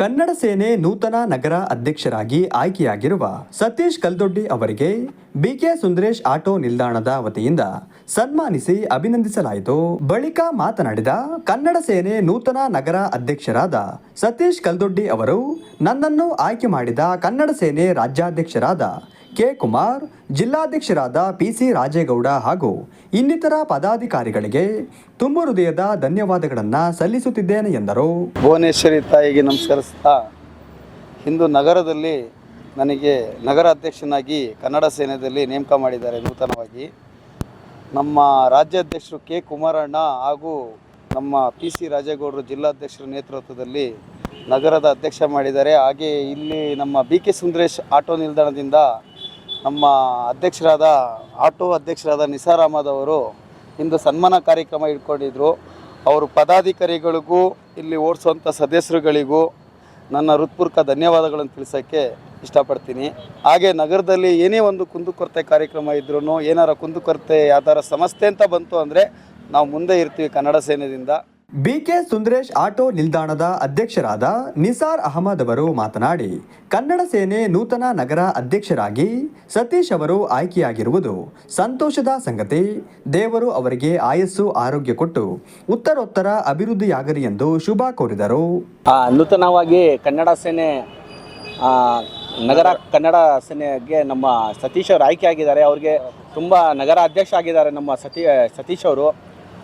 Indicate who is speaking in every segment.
Speaker 1: ಕನ್ನಡ ಸೇನೆ ನೂತನ ನಗರ ಅಧ್ಯಕ್ಷರಾಗಿ ಆಯ್ಕೆಯಾಗಿರುವ ಸತೀಶ್ ಕಲ್ದೊಡ್ಡಿ ಅವರಿಗೆ ಬಿಕೆ ಸುಂದರೇಶ್ ಆಟೋ ನಿಲ್ದಾಣದ ವತಿಯಿಂದ ಸನ್ಮಾನಿಸಿ ಅಭಿನಂದಿಸಲಾಯಿತು. ಬಳಿಕ ಮಾತನಾಡಿದ ಕನ್ನಡ ಸೇನೆ ನೂತನ ನಗರ ಅಧ್ಯಕ್ಷರಾದ ಸತೀಶ್ ಕಲ್ದೊಡ್ಡಿ ಅವರು, ನನ್ನನ್ನು ಆಯ್ಕೆ ಮಾಡಿದ ಕನ್ನಡ ಸೇನೆ ರಾಜ್ಯಾಧ್ಯಕ್ಷರಾದ ಕೆ. ಕುಮಾರ್, ಜಿಲ್ಲಾಧ್ಯಕ್ಷರಾದ ಪಿಸಿ ರಾಜೇಗೌಡ ಹಾಗೂ ಇನ್ನಿತರ ಪದಾಧಿಕಾರಿಗಳಿಗೆ ತುಂಬ ಹೃದಯದ ಧನ್ಯವಾದಗಳನ್ನು ಸಲ್ಲಿಸುತ್ತಿದ್ದೇನೆ ಎಂದರು.
Speaker 2: ಭುವನೇಶ್ವರಿ ತಾಯಿಗೆ ನಮಸ್ಕರಿಸ್ತಾ ಇಂದು ನಗರದಲ್ಲಿ ನನಗೆ ನಗರ ಅಧ್ಯಕ್ಷನಾಗಿ ಕನ್ನಡ ಸೇನೆಯಲ್ಲಿ ನೇಮಕ ಮಾಡಿದ್ದಾರೆ ನೂತನವಾಗಿ. ನಮ್ಮ ರಾಜ್ಯಾಧ್ಯಕ್ಷರು ಕೆ. ಕುಮಾರಣ್ಣ ಹಾಗೂ ನಮ್ಮ ಪಿ. ಸಿ. ರಾಜೇಗೌಡರು ಜಿಲ್ಲಾಧ್ಯಕ್ಷರ ನೇತೃತ್ವದಲ್ಲಿ ನಗರದ ಅಧ್ಯಕ್ಷ ಮಾಡಿದ್ದಾರೆ. ಹಾಗೆ ಇಲ್ಲಿ ನಮ್ಮ ಬಿ. ಕೆ. ಸುಂದರೇಶ್ ಆಟೋ ನಿಲ್ದಾಣದಿಂದ ನಮ್ಮ ಅಧ್ಯಕ್ಷರಾದ, ಆಟೋ ಅಧ್ಯಕ್ಷರಾದ ನಿಸಾರ್ ಅಹಮದ್ ಅವರು ಇಂದು ಸನ್ಮಾನ ಕಾರ್ಯಕ್ರಮ ಇಟ್ಕೊಂಡಿದ್ರು. ಅವರು ಪದಾಧಿಕಾರಿಗಳಿಗೂ, ಇಲ್ಲಿ ಓಡಿಸುವಂಥ ಸದಸ್ಯರುಗಳಿಗೂ ನನ್ನ ಹೃತ್ಪೂರ್ವಕ ಧನ್ಯವಾದಗಳನ್ನು ತಿಳಿಸೋಕ್ಕೆ ಇಷ್ಟಪಡ್ತೀನಿ. ಹಾಗೆ ನಗರದಲ್ಲಿ ಏನೇ ಒಂದು ಕುಂದುಕೊರತೆ ಕಾರ್ಯಕ್ರಮ ಇದ್ರೂ ಏನಾರ ಕುಂದುಕೊರತೆ ಯಾವ್ದಾರ ಸಮಸ್ಯೆ ಅಂತ ಬಂತು ಅಂದರೆ ನಾವು ಮುಂದೆ ಇರ್ತೀವಿ ಕನ್ನಡ ಸೇನೆಯಿಂದ
Speaker 1: ಬಿಕೆ ಸುಂದರೇಶ್ ಆಟೋ ನಿಲ್ದಾಣದ ಅಧ್ಯಕ್ಷರಾದ ನಿಸಾರ್ ಅಹಮದ್ ಅವರು ಮಾತನಾಡಿ, ಕನ್ನಡ ಸೇನೆ ನೂತನ ನಗರ ಅಧ್ಯಕ್ಷರಾಗಿ ಸತೀಶ್ ಅವರು ಆಯ್ಕೆಯಾಗಿರುವುದು ಸಂತೋಷದ ಸಂಗತಿ. ದೇವರು ಅವರಿಗೆ ಆಯಸ್ಸು, ಆರೋಗ್ಯ ಕೊಟ್ಟು ಉತ್ತರೋತ್ತರ ಅಭಿವೃದ್ಧಿಯಾಗಲಿ ಎಂದು ಶುಭ ಕೋರಿದರು.
Speaker 3: ನೂತನವಾಗಿ ಕನ್ನಡ ಸೇನೆ ನಗರ ಕನ್ನಡ ಸೇನೆಗೆ ನಮ್ಮ ಸತೀಶ್ ಅವರು ಆಯ್ಕೆ ಅವ್ರಿಗೆ ತುಂಬ ನಗರ ಅಧ್ಯಕ್ಷ ಆಗಿದ್ದಾರೆ ನಮ್ಮ ಸತೀ, ಸತೀಶ್ ಅವರು.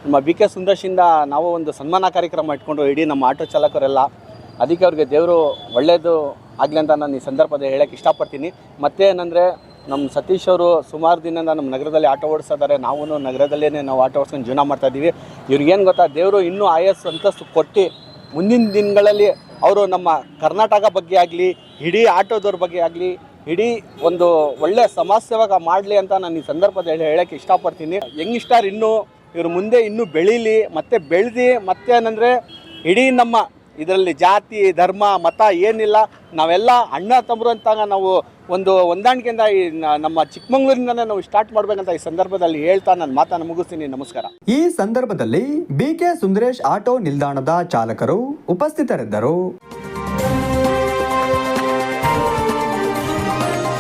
Speaker 3: ನಮ್ಮ ಬಿ ಕೆ ಸುಂದರ್ಶಿಂದ ನಾವು ಒಂದು ಸನ್ಮಾನ ಕಾರ್ಯಕ್ರಮ ಇಟ್ಕೊಂಡು ಇಡೀ ನಮ್ಮ ಆಟೋ ಚಾಲಕರೆಲ್ಲ, ಅದಕ್ಕೆ ಅವ್ರಿಗೆ ದೇವರು ಒಳ್ಳೆಯದು ಆಗಲಿ ಅಂತ ನಾನು ಈ ಸಂದರ್ಭದಲ್ಲಿ ಹೇಳೋಕ್ಕೆ ಇಷ್ಟಪಡ್ತೀನಿ. ಮತ್ತೇನಂದರೆ ನಮ್ಮ ಸತೀಶ್ ಅವರು ಸುಮಾರು ದಿನದಿಂದ ನಮ್ಮ ನಗರದಲ್ಲಿ ಆಟೋ ಓಡಿಸ್ತಾ ಇದ್ದಾರೆ ನಾವು ನಗರದಲ್ಲೇ ನಾವು ಆಟೋ ಓಡಿಸ್ಕೊಂಡು ಜೀವನ ಮಾಡ್ತಾ ಇದ್ದೀವಿ ಇವ್ರಿಗೇನು ಗೊತ್ತಾ, ದೇವರು ಇನ್ನೂ ಆಯಸ್ ಅಂತಸ್ತು ಕೊಟ್ಟು ಮುಂದಿನ ದಿನಗಳಲ್ಲಿ ಅವರು ನಮ್ಮ ಕರ್ನಾಟಕ ಬಗ್ಗೆ ಆಗಲಿ, ಇಡೀ ಆಟೋದವ್ರ ಬಗ್ಗೆ ಆಗಲಿ, ಇಡೀ ಒಂದು ಒಳ್ಳೆಯ ಸಮಾಜ ಸೇವಕ ಮಾಡಲಿ ಅಂತ ನಾನು ಈ ಸಂದರ್ಭದಲ್ಲಿ ಹೇಳೋಕ್ಕೆ ಇಷ್ಟಪಡ್ತೀನಿ. ಯಂಗ್ಸ್ಟಾರ್ ಇನ್ನೂ ಇವರು ಮುಂದೆ ಇನ್ನೂ ಬೆಳೀಲಿ, ಮತ್ತೆ ಬೆಳೆದು, ಮತ್ತೆ ಏನಂದರೆ ಇಡೀ ನಮ್ಮ ಇದರಲ್ಲಿ ಜಾತಿ, ಧರ್ಮ, ಮತ ಏನಿಲ್ಲ, ನಾವೆಲ್ಲ ಅಣ್ಣ ತಮ್ಮರು ಅಂತ ನಾವು ಒಂದು ಹೊಂದಾಣಿಕೆಯಿಂದ ಈ ನಮ್ಮ ಚಿಕ್ಕಮಂಗ್ಳೂರಿಂದನೇ ನಾವು ಸ್ಟಾರ್ಟ್ ಮಾಡ್ಬೇಕಂತ ಈ ಸಂದರ್ಭದಲ್ಲಿ ಹೇಳ್ತಾ ನನ್ನ ಮಾತನ್ನು ಮುಗಿಸ್ತೀನಿ. ನಮಸ್ಕಾರ.
Speaker 1: ಈ ಸಂದರ್ಭದಲ್ಲಿ ಬಿಕೆ ಸುಂದರೇಶ್ ಆಟೋ ನಿಲ್ದಾಣದ ಚಾಲಕರು ಉಪಸ್ಥಿತರಿದ್ದರು.